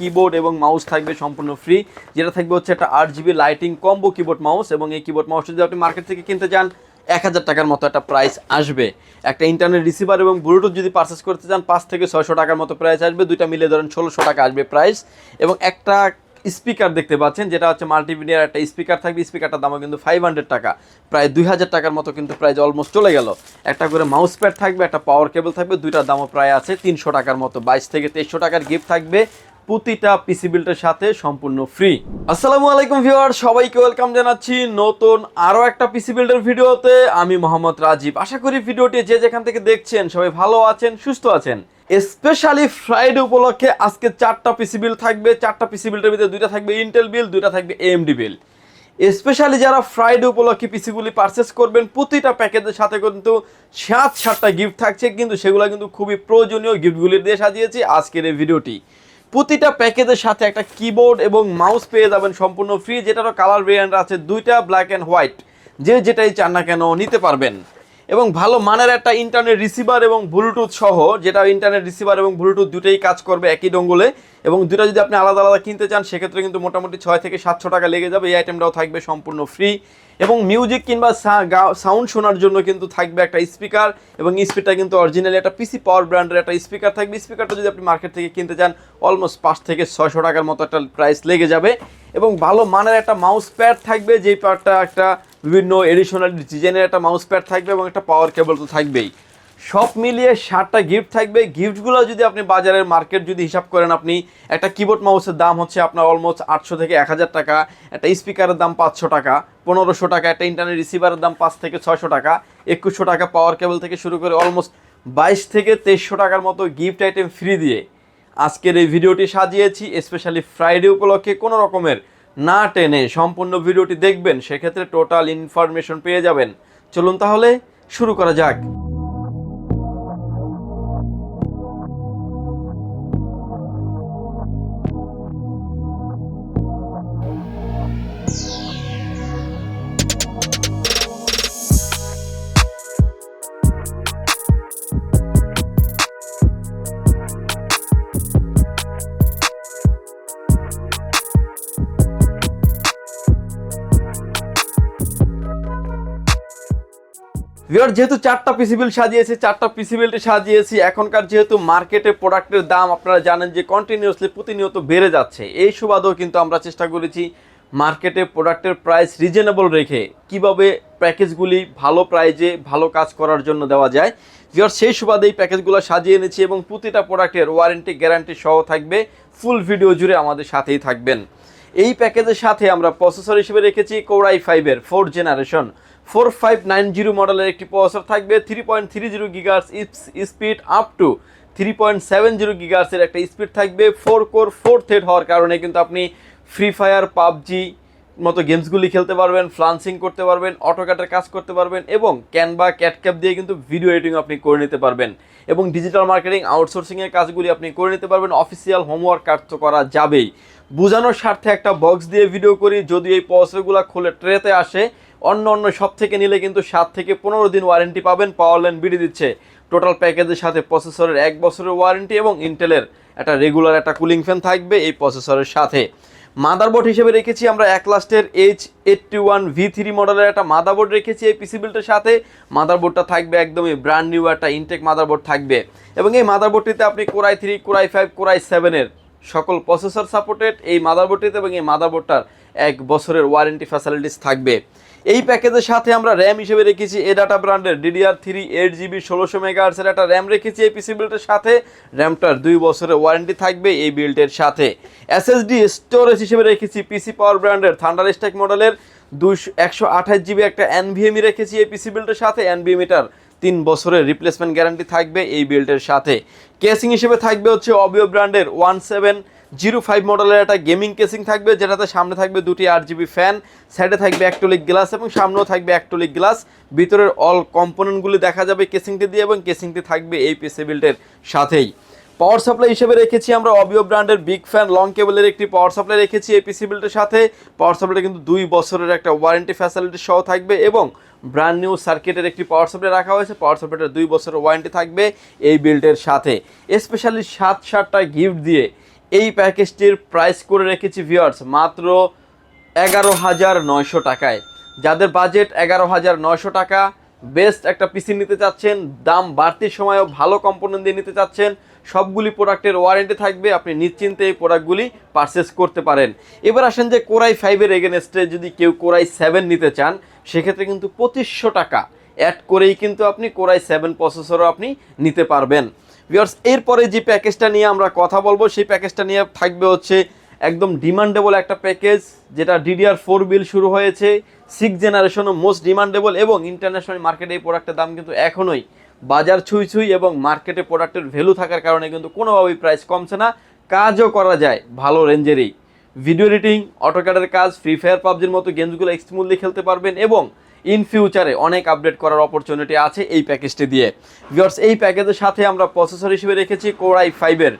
Keyboard এবং mouse থাকবে সম্পূর্ণ ফ্রি যেটা থাকবে হচ্ছে একটা আট GB lighting combo keyboard mouse এবং এই কিবোর্ড মাউসটা যদি আপনি মার্কেট থেকে কিনতে চান, এক হাজার টাকার মতো একটা প্রাইস আসবে। একটা ইন্টারনেট রিসিভার এবং ব্লুটুথ যদি পারচেস করতে চান, পাঁচ থেকে ছয়শো টাকার মতো প্রাইস আসবে, দুইটা মিলে ধরেন ষোলোশো টাকা আসবে প্রাইস এবং একটা স্পিকার দেখতে পাচ্ছেন, যেটা হচ্ছে মাল্টিমিডিয়ার একটা স্পিকার থাকবে স্পিকারটার দামও কিন্তু ফাইভ হান্ড্রেড টাকা। প্রায় দুই হাজার টাকার মতো কিন্তু প্রাইস অলমোস্ট চলে গেল। একটা করে মাউস প্যাড থাকবে, একটা পাওয়ার কেবল থাকবে, দুইটার দামও প্রায় আছে তিনশো টাকার মতো। বাইশ থেকে তেইশশো টাকার গিফট থাকবে। প্রতিটা পিসি বিল্টের সাথে সম্পূর্ণ ফ্রি আসসালামু আলাইকুম ভিউয়ার সবাইকে ওয়েলকাম জানাচ্ছি নতুন আরও একটা পিসি বিল্ডের ভিডিওতে। আমি মোহাম্মদ রাজীব। আশা করি ভিডিওটি যে যেখান থেকে দেখছেন, সবাই ভালো আছেন, সুস্থ আছেন। স্পেশালি ফ্রাইডে উপলক্ষে আজকে চারটা পিসি বিল থাকবে। চারটা পিসি বিল্ডের ভিতরে দুইটা থাকবে ইন্টেল বিল দুইটা থাকবে এএমডি বিল স্পেশালি যারা ফ্রাইডে উপলক্ষে পিসিগুলি পারচেস করবেন, প্রতিটা প্যাকেজের সাথে কিন্তু সাত সাতটা গিফট থাকছে, কিন্তু সেগুলো কিন্তু খুবই প্রয়োজনীয় গিফটগুলি দিয়ে সাজিয়েছি আজকের এই ভিডিওটি। প্রতিটা প্যাকেজের সাথে একটা কিবোর্ড এবং মাউস পেয়ে যাবেন সম্পূর্ণ ফ্রি যেটারও কালার ভেরিয়েন্ট আছে, দুইটা ব্ল্যাক অ্যান্ড হোয়াইট যে যেটাই চান না কেন নিতে পারবেন। এবং ভালো মানের একটা ইন্টারনেট রিসিভার এবং ব্লুটুথ সহ, যেটা ইন্টারনেট রিসিভার এবং ব্লুটুথ দুটোই কাজ করবে একই ডঙ্গলে এবং দুটো যদি আপনি আলাদা আলাদা কিনতে চান, সেক্ষেত্রে কিন্তু মোটামুটি ছয় থেকে সাতশো টাকা লেগে যাবে। এই আইটেমটাও থাকবে সম্পূর্ণ ফ্রি এবং মিউজিক কিংবা সাউন্ড শোনার জন্য কিন্তু থাকবে একটা স্পিকার এবং স্পিকারটা কিন্তু অরিজিনালি একটা পিসি পাওয়ার ব্র্যান্ডের একটা স্পিকার থাকবে। স্পিকারটা যদি আপনি মার্কেট থেকে কিনতে চান অলমোস্ট পাঁচ থেকে ছয়শো টাকার মতো একটা প্রাইস লেগে যাবে। এবং ভালো মানের একটা মাউস প্যাড থাকবে, যেই প্যাডটা একটা বিভিন্ন এডিশনাল ডিজাইনের একটা মাউস প্যাড থাকবে এবং একটা পাওয়ার কেবল তো থাকবেই। সব মিলিয়ে ষাটটা গিফট থাকবে। গিফটগুলো যদি আপনি বাজারের মার্কেট যদি হিসাব করেন আপনি, একটা কিবোর্ড মাউসের দাম হচ্ছে আপনার অলমোস্ট আটশো থেকে এক হাজার টাকা, একটা স্পিকারের দাম পাঁচশো টাকা, পনেরোশো টাকা, একটা ইন্টারনেট রিসিভারের দাম পাঁচ থেকে ছয়শো টাকা, একুশশো টাকা পাওয়ার কেবল থেকে শুরু করে অলমোস্ট বাইশ থেকে তেইশশো টাকার মতো গিফট আইটেম ফ্রি দিয়ে আজকের এই ভিডিওটি সাজিয়েছি স্পেশালি ফ্রাইডে উপলক্ষে কোনো রকমের না টেনে সম্পূর্ণ ভিডিওটি দেখবেন, সেক্ষেত্রে টোটাল ইনফরমেশন পেয়ে যাবেন। চলুন তাহলে শুরু করা যাক। ভিওর যেহেতু চারটা পিসি বিল সাজিয়েছি, চারটা পিসি বিলটি সাজিয়েছি, এখনকার যেহেতু মার্কেটে প্রোডাক্টের দাম আপনারা জানেন যে কন্টিনিউয়াসলি প্রতিনিয়ত বেড়ে যাচ্ছে। এই সুবাদেও কিন্তু আমরা চেষ্টা করেছি মার্কেটে প্রোডাক্টের প্রাইস রিজনেবল রেখে কীভাবে প্যাকেজগুলি ভালো প্রাইজে ভালো কাজ করার জন্য দেওয়া যায়। ভিওর সেই সুবাদে এই প্যাকেজগুলো সাজিয়ে এনেছি এবং প্রতিটা প্রোডাক্টের ওয়ারেন্টি গ্যারান্টি সহ থাকবে। ফুল ভিডিও জুড়ে আমাদের সাথেই থাকবেন। এই প্যাকেজের সাথে আমরা প্রসেসর হিসেবে রেখেছি কোরাই ফাইভের four generation four five nine zero মডেলের একটি প্রসেসর থাকবে three point three zero gigahertz speed up to three point seven zero গিগার্সের একটা স্পিড থাকবে। ফোর কোর ফোর থেড হওয়ার কারণে কিন্তু আপনি ফ্রি ফায়ার পাবজি মতো গেমসগুলি খেলতে পারবেন ফ্লান্সিং করতে পারবেন অটোক্যাটের কাজ করতে পারবেন এবং ক্যানভা ক্যাটক্যাপ দিয়ে কিন্তু ভিডিও এডিটিং আপনি করে নিতে পারবেন। এবং ডিজিটাল মার্কেটিং আউটসোর্সিংয়ের কাজগুলি আপনি করে নিতে পারবেন। অফিসিয়াল হোমওয়ার্ক তো করা যাবেই। বোঝানোর স্বার্থে একটা বক্স দিয়ে ভিডিও করি, যদি এই পসরগুলো খুলে ট্রেতে আসে, অন্য অন্য সব থেকে নিলে কিন্তু সাত থেকে পনেরো দিন ওয়ারেন্টি পাবেন পাওয়ার লাইন বিডি দিচ্ছে। টোটাল প্যাকেজের সাথে প্রসেসরের এক বছরের ওয়ারেন্টি এবং ইন্টেলের একটা রেগুলার একটা কুলিং ফ্যান থাকবে এই প্রসেসরের সাথে। মাদারবোর্ড হিসেবে রেখেছি আমরা এক লাস্টের H eighty one V three মডেলের একটা মাদারবোর্ড রেখেছি এই পিসি বিল্টের সাথে। মাদারবোর্ডটা থাকবে একদমই ব্র্যান্ড নিউ একটা ইনটেক মাদারবোর্ড থাকবে। এবং এই মাদারবোর্ডটিতে আপনি core i three core i five core i সেভেনের সকল প্রসেসর সাপোর্টেড এই মাদারবোর্ডটিতে এবং এই মাদারবোর্ডটার এক বছরের ওয়ারেন্টি ফ্যাসিলিটিস থাকবে। এই প্যাকেজের সাথে আমরা র্যাম হিসেবে রেখেছি এ ডাটা ব্র্যান্ডের ডিডিআর থ্রি এইট জিবি ষোলোশো মেগাহার্সের একটা র্যাম রেখেছি এই পিসি বিল্টের সাথে। র্যামটার দুই বছরের ওয়ারেন্টি থাকবে এই বিল্টের সাথে। এসএসডি স্টোরেজ হিসেবে রেখেছি পিসি পাওয়ার ব্র্যান্ডের থান্ডার স্ট্যাক মডেলের দুইশো, একশো আঠাশ জিবি একটা এনভিএমই রেখেছি এই পিসি বিল্টের সাথে। এনভিএমিটার তিন বছরের রিপ্লেসমেন্ট গ্যারান্টি থাকবে এই বিল্টের সাথে। কেসিং হিসেবে থাকবে হচ্ছে অবিও ব্র্যান্ডের ওয়ান সেভেন জিরো ফাইভ মডেলের একটা গেমিং কেসিং থাকবে, যেটাতে সামনে থাকবে দুটি আট জিবি ফ্যান সাইডে থাকবে অ্যাক্টোলিক গ্লাস এবং সামনেও থাকবে অ্যাক্টোলিক গ্লাস ভিতরের অল কম্পোনেন্টগুলি দেখা যাবে কেসিংটি দিয়ে এবং কেসিংটি থাকবে এই পিসি বিল্টের সাথেই। পাওয়ার সাপ্লাই হিসেবে রেখেছি আমরা অবিও ব্র্যান্ডের বিগ ফ্যান, লং কেবলের একটি পাওয়ার সাপ্লাই রেখেছি এই পিসি বিল্টের সাথে। পাওয়ার সাপ্লাই কিন্তু দুই বছরের একটা ওয়ারেন্টি ফ্যাসিলিটি সহ থাকবে এবং ব্র্যান্ড নিউ সার্কিটের একটি পাওয়ার সাপ্লাই রাখা হয়েছে। পাওয়ার সাপ্লাইটার দুই বছরের ওয়ারেন্টি থাকবে এই বিল্টের সাথে। স্পেশালি সাত সাতটা গিফট দিয়ে এই প্যাকেজটির প্রাইস করে রেখেছি ভিউয়ার্স মাত্র এগারো হাজার নয়শো টাকায়। যাদের বাজেট এগারো হাজার নয়শো টাকা বেস্ট একটা পিসি নিতে চাচ্ছেন, দাম বাড়তির সময়ও ভালো কম্পোনেন্ট দিয়ে নিতে চাচ্ছেন সবগুলি প্রোডাক্টের ওয়ারেন্টি থাকবে, আপনি নিশ্চিন্তে এই প্রোডাক্টগুলি পারচেস করতে পারেন। এবার আসেন যে কোরাই ফাইভের এগেনস্টে যদি কেউ কোরাই সেভেন নিতে চান, সেক্ষেত্রে কিন্তু পঁচিশশো টাকা অ্যাড করেই কিন্তু আপনি কোরাই সেভেন প্রসেসরও আপনি নিতে পারবেন। ভিউয়ার্স এরপরে যে প্যাকেজটা নিয়ে আমরা কথা বলব, সেই প্যাকেজটা নিয়ে থাকবে হচ্ছে একদম ডিমান্ডেবল একটা প্যাকেজ যেটা ডিডিআর ফোর বিল শুরু হয়েছে। সিক্স জেনারেশনও মোস্ট ডিমান্ডেবল এবং ইন্টারন্যাশনাল মার্কেটে এই প্রোডাক্টের দাম কিন্তু এখনোই বাজার ছুঁই ছুঁই এবং মার্কেটে প্রোডাক্টের ভ্যালু থাকার কারণে কিন্তু কোনোভাবেই প্রাইস কমছে না। কাজও করা যায় ভালো রেঞ্জেরই। ভিডিও এডিটিং অটোক্যাডের কাজ ফ্রি ফায়ার পাবজির মতো গেমসগুলো এক্সট্রিমলি খেলতে পারবেন এবং ইন ফিউচারে অনেক আপডেট করার অপরচুনিটি আছে এই প্যাকেজটি দিয়ে। ভিউয়ার্স এই প্যাকেজের সাথে আমরা প্রসেসর হিসেবে রেখেছি কোরাই ফাইভের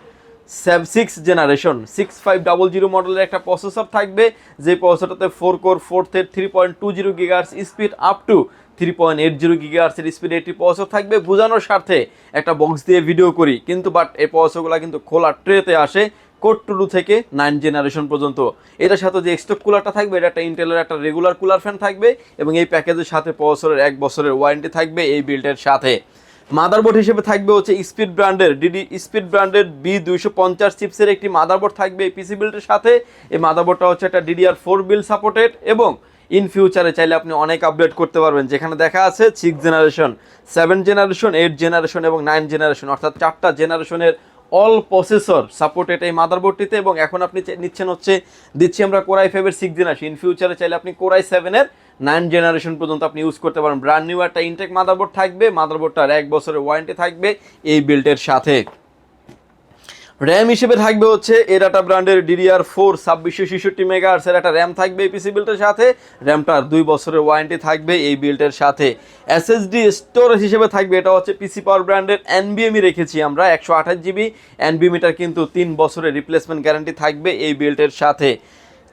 six generation six five double zero মডেলের একটা প্রসেসর থাকবে। যে প্রসেসরটাতে four core four থেড three point two zero gigahertz speed up to three point eight zero গিগার্সের speed এইটি প্রসেসর থাকবে বোঝানোর স্বার্থে একটা বক্স দিয়ে ভিডিও করি। কিন্তু বাট এই প্রসেসরগুলো কিন্তু খোলা ট্রেতে আসে কোড টু থেকে নাইন জেনারেশন পর্যন্ত। এটার সাথে যে স্টক কুলারটা থাকবে, এটা একটা ইন্টেলের একটা রেগুলার কুলার ফ্যান থাকবে এবং এই প্যাকেজের সাথে প্রসেসরের এক বছরের ওয়ারেন্টি থাকবে এই বিল্ডের সাথে। মাদারবোর্ড হিসেবে থাকবে হচ্ছে স্পিড ব্র্যান্ডের ডিডি স্পিড ব্র্যান্ডের বি দুইশো পঞ্চাশ চিপসের একটি মাদারবোর্ড থাকবে এই পিসি বিল্ডের সাথে। এই মাদারবোর্ডটা হচ্ছে একটা ডিডিআর ফোর বিল সাপোর্টেড এবং ইন ফিউচারে চাইলে আপনি অনেক আপডেট করতে পারবেন। যেখানে দেখা আছে six generation seven generation eight generation এবং নাইন জেনারেশন অর্থাৎ চারটা জেনারেশনের অল প্রসেসর সাপোর্টেড এই মাদারবোর্ডটিতে এবং এখন আপনি নিচ্ছেন হচ্ছে, দিচ্ছি আমরা কোরাই ফাইভের সিক্স জেনারেশন ইন ফিউচারে চাইলে আপনি কোরাই সেভেনের নাইন জেনারেশন পর্যন্ত আপনি ইউজ করতে পারেন। ব্র্যান্ড নিউ একটা ইনটেক মাদারবোর্ড থাকবে মাদারবোর্ডটার এক বছরের ওয়ারেন্টি থাকবে এই বিল্টের সাথে। র্যাম হিসেবে থাকবে হচ্ছে এর একটা ব্র্যান্ডের ডিডিআর ফোর ছাব্বিশশো ছেষট্টি মেগাহার্সের একটা র্যাম থাকবে এই পিসি বিল্টের সাথে। র্যামটার দুই বছরের ওয়ারেন্টি থাকবে এই বিল্টের সাথে। এসএসডি স্টোরেজ হিসেবে থাকবে, এটা হচ্ছে পিসি পাওয়ার ব্র্যান্ডের এনবিএমই রেখেছি আমরা, একশো আঠাশ জিবি এনবিএমিটার কিন্তু তিন বছরের রিপ্লেসমেন্ট গ্যারান্টি থাকবে এই বিল্টের সাথে।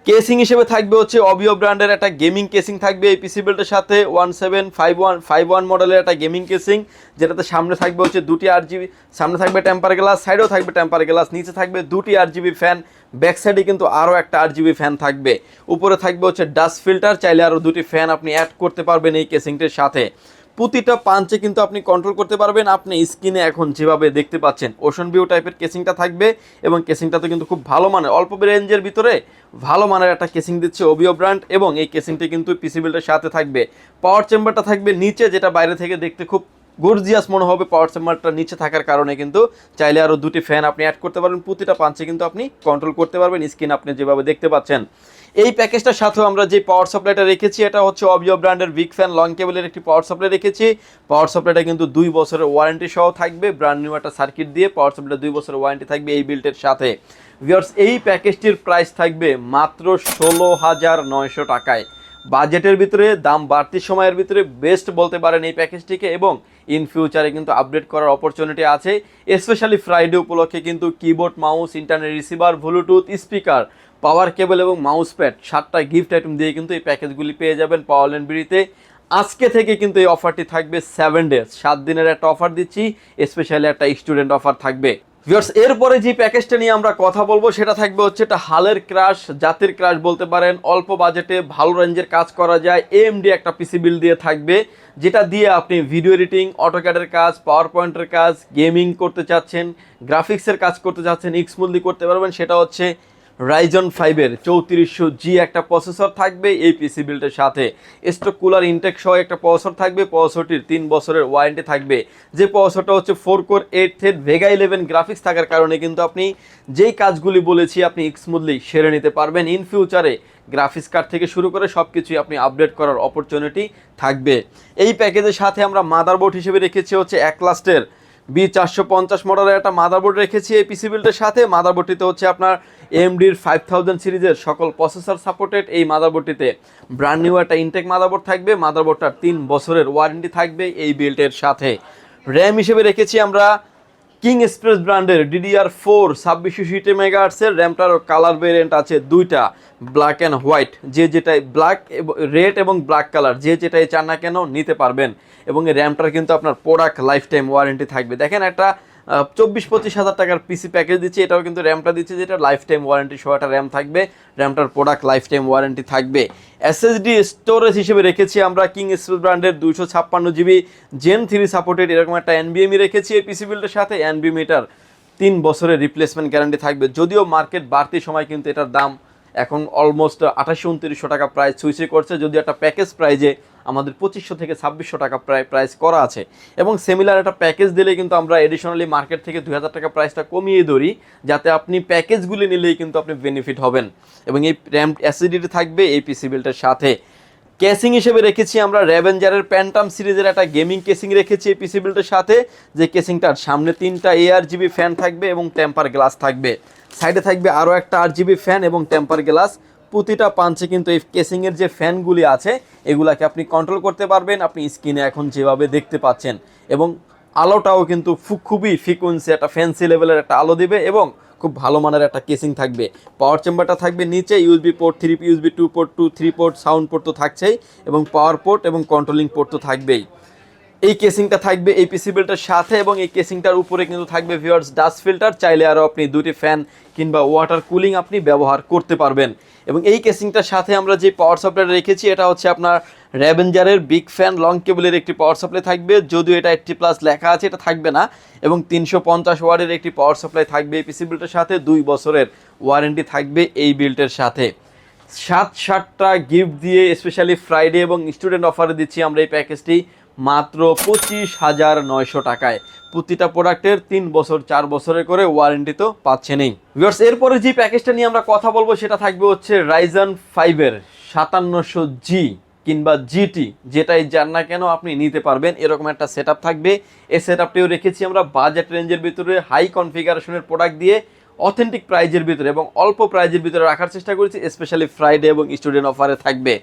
কেসিং হিসেবে থাকবে হচ্ছে অবিও ব্র্যান্ডের একটা গেমিং কেসিং থাকবে, এই পিসি বিল্ডের সাথে one seven five one five one মডেলের একটা গেমিং কেসিং, যেটাতে সামনে থাকবে হচ্ছে দুটি আট জিবি সামনে থাকবে টেম্পার গ্লাস, সাইডেও থাকবে টেম্পার গ্লাস, নিচে থাকবে দুটি আট জিবি ফ্যান, ব্যাক সাইডে কিন্তু আরও একটা আট জিবি ফ্যান থাকবে। উপরে থাকবে হচ্ছে ডাস্ট ফিল্টার, চাইলে আরও দুটি ফ্যান আপনি অ্যাড করতে পারবেন এই কেসিংটির সাথে। প্রতিটা পাঞ্চে কিন্তু আপনি কন্ট্রোল করতে পারবেন। আপনি স্ক্রিনে এখন যেভাবে দেখতে পাচ্ছেন ওশন ভিউ টাইপের কেসিংটা থাকবে এবং কেসিংটাতে কিন্তু খুব ভালো মানের। অল্প রেঞ্জের ভিতরে ভালো মানের একটা কেসিং দিচ্ছে ওবিও ব্র্যান্ড এবং এই কেসিংটি কিন্তু পিসি বিল্ডের সাথে থাকবে। পাওয়ার চেম্বারটা থাকবে নিচে, যেটা বাইরে থেকে দেখতে খুব গর্জিয়াস মনে হবে পাওয়ার চেম্বারটা নিচে থাকার কারণে কিন্তু। চাইলে আরও দুটি ফ্যান আপনি অ্যাড করতে পারবেন প্রতিটা পাঞ্চে কিন্তু আপনি কন্ট্রোল করতে পারবেন। স্ক্রিন আপনি যেভাবে দেখতে পাচ্ছেন। এই প্যাকেজটার সাথেও আমরা যে পাওয়ার সাপ্লাইটা রেখেছি, এটা হচ্ছে অবিও ব্র্যান্ডের বিগ ফ্যান লং কেবলের একটি পাওয়ার সাপ্লাই রেখেছি। পাওয়ার সাপ্লাইটা কিন্তু দুই বছরের ওয়ারেন্টি সহ থাকবে ব্র্যান্ড নিউ একটা সার্কিট দিয়ে পাওয়ার সাপ্লাইটা দুই বছরের ওয়ারেন্টি থাকবে এই বিল্টের সাথে। ভিউয়ার্স এই প্যাকেজটির প্রাইস থাকবে মাত্র ষোলো হাজার নয়শো টাকায়। বাজেটের ভিতরে, দাম বাড়তি সময়ের ভিতরে বেস্ট বলতে পারেন এই প্যাকেজটিকে এবং ইন ফিউচারে কিন্তু আপডেট করার অপরচুনিটি আছে। স্পেশালি ফ্রাইডে উপলক্ষে কিন্তু keyboard mouse internet receiver Bluetooth speaker power cable এবং মাউস প্যাড সাতটা গিফট আইটেম দিয়ে কিন্তু এই প্যাকেজগুলি পেয়ে যাবেন পাওয়ার ল্যান্ড বিড়িতে। আজকে থেকে কিন্তু এই অফারটি থাকবে সেভেন ডেজ সাত দিনের একটা অফার দিচ্ছি স্পেশালি একটা স্টুডেন্ট অফার থাকবে। ভিউয়ার্স এরপরে যে প্যাকেজটা নিয়ে আমরা কথা বলব, সেটা থাকবে হচ্ছে এটা হালের ক্রাশ জাতির ক্রাশ বলতে পারেন, অল্প বাজেটে ভালো রেঞ্জের কাজ করা যায় এএমডি একটা পিসি বিল দিয়ে থাকবে, যেটা দিয়ে আপনি ভিডিও এডিটিং অটোক্যাডের কাজ পাওয়ার পয়েন্টের কাজ গেমিং করতে চাচ্ছেন গ্রাফিক্সের কাজ করতে চাচ্ছেন ইক্সমুলদি করতে পারবেন, সেটা হচ্ছে রাইজন ফাইভের চৌত্রিশশো জি একটা প্রসেসর থাকবে এই পিসি বিল্টের সাথে। স্টক কুলার ইনটেক সহ একটা প্রসেসর থাকবে প্রসেসরটির তিন বছরের ওয়ারেন্টি থাকবে। যে প্রসেসরটা হচ্ছে ফোর কোর এইট থেড ভেগা ইলেভেন গ্রাফিক্স থাকার কারণে কিন্তু আপনি যেই কাজগুলি বলেছি আপনি স্মুথলি সেরে নিতে পারবেন। ইন ফিউচারে গ্রাফিক্স কার্ড থেকে শুরু করে সব কিছুই আপনি আপডেট করার অপরচুনিটি থাকবে। এই প্যাকেজের সাথে আমরা মাদারবোর্ড হিসেবে রেখেছি হচ্ছে এক লাস্টের বি চারশো পঞ্চাশ মডেলের একটা মাদারবোর্ড রেখেছি এই পিসি বিল্ডের সাথে। মাদারবোর্ডটিতে হচ্ছে আপনার এমডির ফাইভ থাউজেন্ড সিরিজের সকল প্রসেসর সাপোর্টেড এই মাদারবোর্ডটিতে ব্র্যান্ড নিউ একটা ইনটেক মাদারবোর্ড থাকবে মাদারবোর্ডটার তিন বছরের ওয়ারেন্টি থাকবে এই বিল্টের সাথে। র্যাম হিসেবে রেখেছি আমরা কিং এক্সপ্রেস ব্র্যান্ডের ডিডিআর ফোর ছাব্বিশশো সিটে মেগাহার্সের র্যামটারও কালার ভেরিয়েন্ট আছে দুইটা ব্ল্যাক অ্যান্ড হোয়াইট যে যেটাই ব্ল্যাক রেড এবং ব্ল্যাক কালার যে যেটাই চান না কেন নিতে পারবেন। এবং এই র্যামটার কিন্তু আপনার প্রোডাক্ট লাইফ টাইম ওয়ারেন্টি থাকবে। দেখেন একটা চব্বিশ পঁচিশ হাজার টাকার পিসি প্যাকেজ দিচ্ছে। এটাও কিন্তু র্যামটা দিচ্ছে, যেটা লাইফ টাইম ওয়ারেন্টি সহ একটা র্যাম থাকবে। র্যামটার প্রোডাক্ট লাইফ টাইম ওয়ারেন্টি থাকবে এসএসডি স্টোরেজ হিসেবে রেখেছি আমরা কিং এক্সপ্রেস ব্র্যান্ডের দুশো ছাপ্পান্ন জিবি জেন থ্রি সাপোর্টেড এরকম একটা এনবিএমই রেখেছি এই পিসি বিল্ডের সাথে। এনবিএম এটার তিন বছরের রিপ্লেসমেন্ট গ্যারান্টি থাকবে। যদিও মার্কেট বাড়তি সময় কিন্তু এটার দাম এখন অলমোস্ট আঠাশশো উনত্রিশশো টাকা প্রাইস সুইচে করছে যদি একটা প্যাকেজ প্রাইজে আমাদের পঁচিশশো থেকে ছাব্বিশশো টাকা প্রায় প্রাইস করা আছে। এবং সিমিলার একটা প্যাকেজ দিলে কিন্তু আমরা এডিশনালি মার্কেট থেকে দুই হাজার টাকা প্রাইসটা কমিয়ে ধরি, যাতে আপনি প্যাকেজগুলি নিলেই কিন্তু আপনি বেনিফিট হবেন। এবং এই র্যাম অ্যাসিডিটি থাকবে, এই পিসি বিলটার সাথে। কেসিং হিসেবে রেখেছি আমরা র্যাভেঞ্জারের প্যান্টাম সিরিজের একটা গেমিং কেসিং রেখেছি এই পিসি বিল্টের সাথে, যে কেসিংটার সামনে তিনটা এআর জিবি ফ্যান থাকবে এবং টেম্পার গ্লাস থাকবে। সাইডে থাকবে আরও একটা আট জিবি ফ্যান এবং টেম্পার গ্লাস প্রতিটা পাঞ্চে কিন্তু এই কেসিংয়ের যে ফ্যানগুলি আছে, এগুলাকে আপনি কন্ট্রোল করতে পারবেন। আপনি স্ক্রিনে এখন যেভাবে দেখতে পাচ্ছেন। এবং আলোটাও কিন্তু খুবই ফ্রিকুয়েন্সি একটা ফ্যান্সি লেভেলের একটা আলো দিবে এবং খুব ভালো মানের একটা কেসিং থাকবে। পাওয়ার চেম্বারটা থাকবে নিচে USB port three USB two port two three port sound port তো থাকছেই এবং পাওয়ার পোর্ট এবং কন্ট্রোলিং পোর্ট তো থাকবেই। এই কেসিংটা থাকবে এই পিসি বিল্ডের সাথে এবং এই কেসিংটার উপরে কিন্তু থাকবে ভিওয়ার্স ডাস্ট ফিল্টার চাইলে আরও আপনি দুটি ফ্যান কিংবা ওয়াটার কুলিং আপনি ব্যবহার করতে পারবেন। এবং এই কেসিংটার সাথে আমরা যে পাওয়ার সাপ্লাই রেখেছি, এটা হচ্ছে আপনার র্যাভেঞ্জারের বিগ ফ্যান লং কেবলের একটি পাওয়ার সাপ্লাই থাকবে, যদিও এটা এইটটি প্লাস লেখা আছে, এটা থাকবে না। এবং তিনশো পঞ্চাশ ওয়ার্ডের একটি পাওয়ার সাপ্লাই থাকবে এই পিসি বিল্ডের সাথে, দুই বছরের ওয়ারেন্টি থাকবে এই বিল্টের সাথে। সাত সাতটা গিফট দিয়ে স্পেশালি ফ্রাইডে এবং স্টুডেন্ট অফারে দিচ্ছি আমরা এই প্যাকেজটি মাত্র পঁচিশ হাজার নয়শো টাকায়। প্রতিটা প্রোডাক্টের তিন বছর, চার বছরের করে ওয়ারেন্টি তো পাচ্ছেনই। ভিউয়ার্স এরপরে যে প্যাকেজটা নিয়ে আমরা কথা বলব, সেটা থাকবে হচ্ছে রাইজন ফাইভের সাতান্নশো জি কিংবা জিটি যেটাই যান না কেন আপনি নিতে পারবেন, এরকম একটা সেট থাকবে। এই সেট আপটিও রেখেছি আমরা বাজেট রেঞ্জের ভিতরে হাই কনফিগারেশনের প্রোডাক্ট দিয়ে অথেন্টিক প্রাইজের ভিতরে এবং অল্প প্রাইজের ভিতরে রাখার চেষ্টা করেছি স্পেশালি ফ্রাইডে এবং স্টুডেন্ট অফারে থাকবে।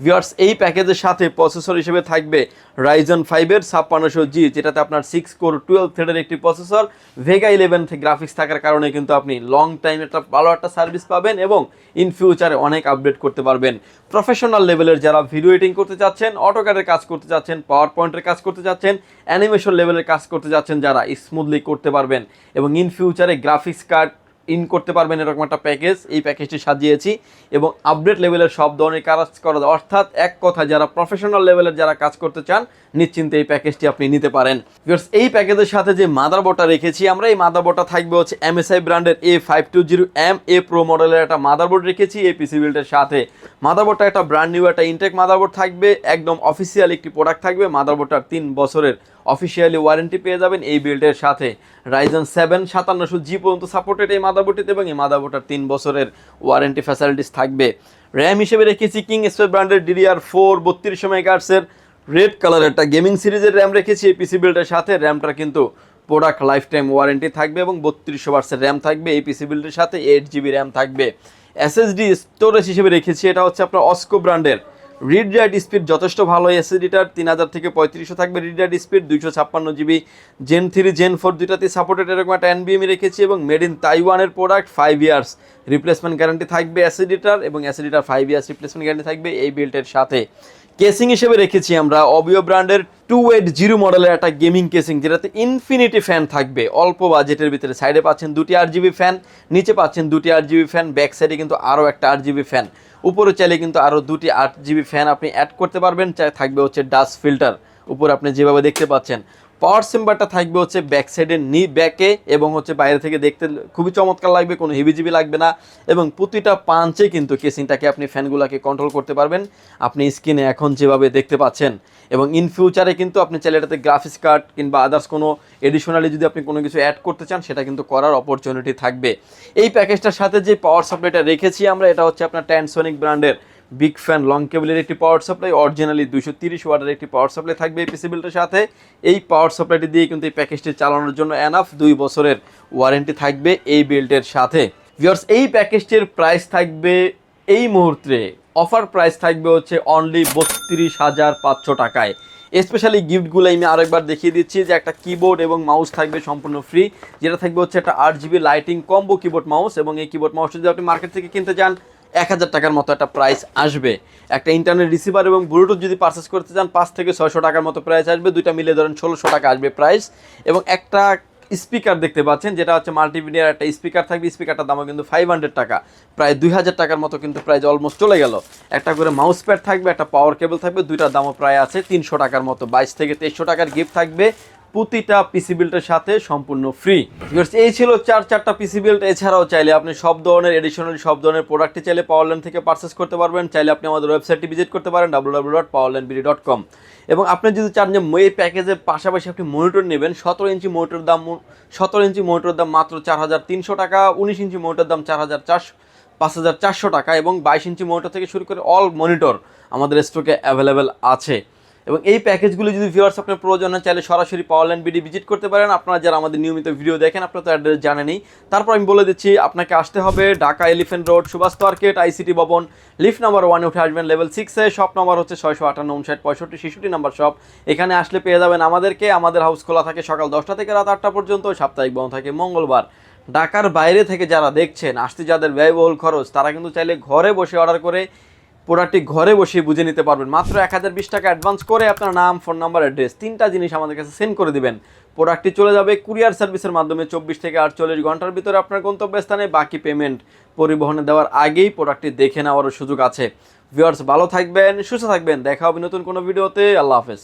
ভিওয়ার্স এই প্যাকেজের সাথে প্রসেসর হিসেবে থাকবে রাইজন ফাইভের ছাপ্পান্নশো জি যেটাতে আপনার সিক্স কোর টুয়েলভ থ্রেডের একটি প্রসেসর ভেগা ইলেভেন গ্রাফিক্স থাকার কারণে কিন্তু আপনি লং টাইম একটা ভালো একটা সার্ভিস পাবেন এবং ইন ফিউচারে অনেক আপডেট করতে পারবেন। প্রফেশনাল লেভেলের যারা ভিডিও এডিটিং করতে চাচ্ছেন অটোকারের কাজ করতে চাচ্ছেন পাওয়ার পয়েন্টের কাজ করতে চাচ্ছেন অ্যানিমেশন লেভেলের কাজ করতে যাচ্ছেন যারা স্মুথলি করতে পারবেন এবং ইন ফিউচারে গ্রাফিক্স কার্ড ইন করতে পারবেন এরকম একটা প্যাকেজ এই প্যাকেজটি সাজিয়েছি এবং আপডেট লেভেলের সব ধরনের কাজ করা অর্থাৎ এক কথা যারা প্রফেশনাল লেভেলের যারা কাজ করতে চান নিশ্চিন্তে এই প্যাকেজটি আপনি নিতে পারেন। Viewers, এই প্যাকেজের সাথে যে মাদারবোর্ডটা রেখেছি আমরা এই মাদারবোর্ডটা থাকবে হচ্ছে এমএসআই ব্র্যান্ডের A five two zero M A Pro মডেলের একটা মাদারবোর্ড রেখেছি এই পিসি বিল্ডের সাথে। মাদারবোর্ডটা একটা ব্র্যান্ড নিউ একটা ইনটেক মাদারবোর্ড থাকবে একদম অফিসিয়াল একটি প্রোডাক্ট থাকবে। মাদারবোর্ডটার তিন বছরের অফিসিয়ালি ওয়ারেন্টি পেয়ে যাবেন এই বিল্ডের সাথে। রাইজন সেভেন সাতান্নশো জি পর্যন্ত সাপোর্টেড এই মাদারবোর্ডটিতে এবং এই মাদারবোর্ডটার তিন বছরের ওয়ারেন্টি ফ্যাসিলিটিস থাকবে। র্যাম হিসেবে রেখেছি কিং স্পেস ব্র্যান্ডের ডিডিআর ফোর বত্রিশশো মেগাহার্সের রেড কালার একটা গেমিং সিরিজের র্যাম রেখেছি, এই পিসি বিল্ডের সাথে। র্যামটা কিন্তু প্রোডাক্ট লাইফ টাইম ওয়ারেন্টি থাকবে এবং বত্রিশশো বার্সের র্যাম থাকবে। এই পিসি বিল্ডের সাথে এইট জিবি র্যাম থাকবে। এসএসডি স্টোরেজ হিসেবে রেখেছি, এটা হচ্ছে আপনার অস্কো ব্র্যান্ডের রিড রাইট স্পিড যথেষ্ট ভালো এসএসডিটার তিন হাজার থেকে পঁয়ত্রিশশো থাকবে রিড রাইট স্পিড দুইশো ছাপ্পান্ন GB gen three gen four দুইটাতে সাপোর্টেড এরকম একটা এনবিএমি রেখেছি এবং মেড ইন তাইওয়ানের product five years replacement guarantee থাকবে অ্যাসিডিটার এবং অ্যাসিডিটার ফাইভ ইয়ার্স রিপ্লেসমেন্ট গ্যারান্টি থাকবে এই বিল্টের সাথে। কেসিং হিসেবে রেখেছি আমরা। অবিও ব্র্যান্ডের টু এইট জিরো মডেলের একটা গেমিং কেসিং, যেটাতে ইনফিনিটি ফ্যান থাকবে। অল্প বাজেটের ভিতরে। সাইডে পাচ্ছেন দুটি আট জিবি ফ্যান নিচে পাচ্ছেন দুটি আট জিবি ফ্যান ব্যাক সাইডে কিন্তু আরও একটা আট জিবি ফ্যান উপরে চাইলে কিন্তু আরও দুটি আট জিবি ফ্যান আপনি অ্যাড করতে পারবেন। চাই থাকবে হচ্ছে ডাস্ট ফিল্টার উপর আপনি যেভাবে দেখতে পাচ্ছেন। পাওয়ার সিম্বারটা থাকবে হচ্ছে ব্যাক সাইডের নি, ব্যাকে এবং হচ্ছে বাইরে থেকে দেখতে খুবই চমৎকার লাগবে, কোনো হেভিজিবি লাগবে না এবং প্রতিটা পাঞ্চে কিন্তু কেসিংটাকে আপনি ফ্যানগুলোকে কন্ট্রোল করতে পারবেন। আপনি স্ক্রিনে এখন যেভাবে দেখতে পাচ্ছেন এবং ইন ফিউচারে কিন্তু আপনি চাইলে এটাতে গ্রাফিক্স কার্ড কিংবা আদার্স কোনো এডিশনালি যদি আপনি কোনো কিছু অ্যাড করতে চান, সেটা কিন্তু করার অপরচুনিটি থাকবে। এই প্যাকেজটার সাথে যে পাওয়ার সাপ্লাইটা রেখেছি আমরা, এটা হচ্ছে আপনার ট্যানসোনিক ব্র্যান্ডের বিগ ফ্যান লং কেবলের একটি পাওয়ার সাপ্লাই অরিজিনালি দুশো তিরিশ ওয়াটের একটি পাওয়ার সাপ্লাই থাকবে এই পিসি বিল্ডের সাথে। এই পাওয়ার সাপ্লাইটি দিয়ে কিন্তু এই প্যাকেজটি চালানোর জন্য এনাফ দুই বছরের ওয়ারেন্টি থাকবে এই বিল্ডের সাথে। ভিউয়ার্স এই প্যাকেজটির প্রাইস থাকবে এই মুহূর্তে। অফার প্রাইস থাকবে হচ্ছে অনলি বত্রিশ হাজার পাঁচশো টাকায়। স্পেশালি গিফটগুলো আমি আরেকবার দেখিয়ে দিচ্ছি যে একটা কিবোর্ড এবং মাউস থাকবে সম্পূর্ণ ফ্রি যেটা থাকবে হচ্ছে একটা আট GB lighting combo keyboard mouse এবং এই কিবোর্ড মাউসটা যদি আপনি মার্কেট থেকে কিনতে চান এক হাজার টাকার মতো একটা প্রাইস আসবে। একটা ইন্টারনেট রিসিভার এবং ব্লুটুথ যদি পারচেস করতে চান, পাঁচ থেকে ছয়শো টাকার মতো প্রাইস আসবে। দুইটা মিলে ধরেন ষোলোশো টাকা আসবে প্রাইস এবং একটা স্পিকার দেখতে পাচ্ছেন, যেটা হচ্ছে মাল্টিমিডিয়ার একটা স্পিকার থাকবে। স্পিকারটার দামও কিন্তু ফাইভ হান্ড্রেড টাকা। প্রায় দুই হাজার টাকার মতো কিন্তু প্রাইস অলমোস্ট চলে গেল। একটা করে মাউস প্যাড থাকবে, একটা পাওয়ার কেবল থাকবে, দুইটার দামও প্রায় আছে তিনশো টাকার মতো। বাইশ থেকে তেইশশো টাকার গিফট থাকবে। প্রতিটা পিসি বিল্টের সাথে সম্পূর্ণ ফ্রি এই ছিল চার, চারটা পিসি বিল্ট এছাড়াও চাইলে আপনি সব ধরনের এডিশনাল সব ধরনের প্রোডাক্টই চাইলে পাওয়ারল্যান্ড থেকে পারচেস করতে পারবেন। চাইলে আপনি আমাদের ওয়েবসাইটটি ভিজিট করতে পারেন ডাব্লু কম এবং আপনি যদি চান যে এই প্যাকেজের পাশাপাশি আপনি মনিটর নেবেন, সতেরো ইঞ্চি মনিটর দাম, সতেরো ইঞ্চি মনিটর দাম মাত্র চার হাজার তিনশো টাকা, উনিশ ইঞ্চি মনিটর দাম চার হাজার চারশো, পাঁচ হাজার চারশো টাকা এবং বাইশ ইঞ্চি মনিটর থেকে শুরু করে অল মনিটর আমাদের স্টকে অ্যাভেলেবেল আছে। এবং এই প্যাকেজগুলো যদি ভিউয়ার্স আপনার প্রয়োজন হয়, চাইলে সরাসরি পাওয়ারল্যান্ড বিডি ভিজিট করতে পারেন। আপনারা যারা আমাদের নিয়মিত ভিডিও দেখেন, আপনারা তো অ্যাড্রেস জানেনই। তারপর আমি বলে দিচ্ছি, আপনাকে আসতে হবে Dhaka Elephant Road Subhash market ICT Bhaban. Lift number ওয়ানে উঠে আসবেন লেভেল সিক্সে শপ নাম্বার হচ্ছে ছয়শো আটান্ন, উনষাট, পঁয়ষট্টি, ছেষট্টি নাম্বার শপ এখানে আসলে পেয়ে যাবেন আমাদেরকে। আমাদের হাউস খোলা থাকে সকাল দশটা থেকে রাত আটটা পর্যন্ত, সাপ্তাহিক বন্ধ থাকে মঙ্গলবার। ঢাকার বাইরে থেকে যারা দেখছেন, আসতে যাদের ব্যয়বহুল খরচ, তারা কিন্তু চাইলে ঘরে বসে অর্ডার করে প্রোডাক্টটি ঘরে বসে বুঝে নিতে পারবেন। মাত্র এক হাজার বিশ টাকা অ্যাডভান্স করে আপনার নাম ফোন নাম্বার অ্যাড্রেস তিনটা জিনিস আমাদের কাছে সেন্ড করে দেবেন। প্রোডাক্টটি চলে যাবে কুরিয়ার সার্ভিসের মাধ্যমে চব্বিশ থেকে আটচল্লিশ ঘণ্টার ভিতরে আপনার গন্তব্যস্থানে। বাকি পেমেন্ট পরিবহনে দেওয়ার আগেই প্রোডাক্টটি দেখে নেওয়ারও সুযোগ আছে। ভিওয়ার্স ভালো থাকবেন, সুস্থ থাকবেন। দেখা হবে নতুন কোনো ভিডিওতে আল্লাহ হাফেজ।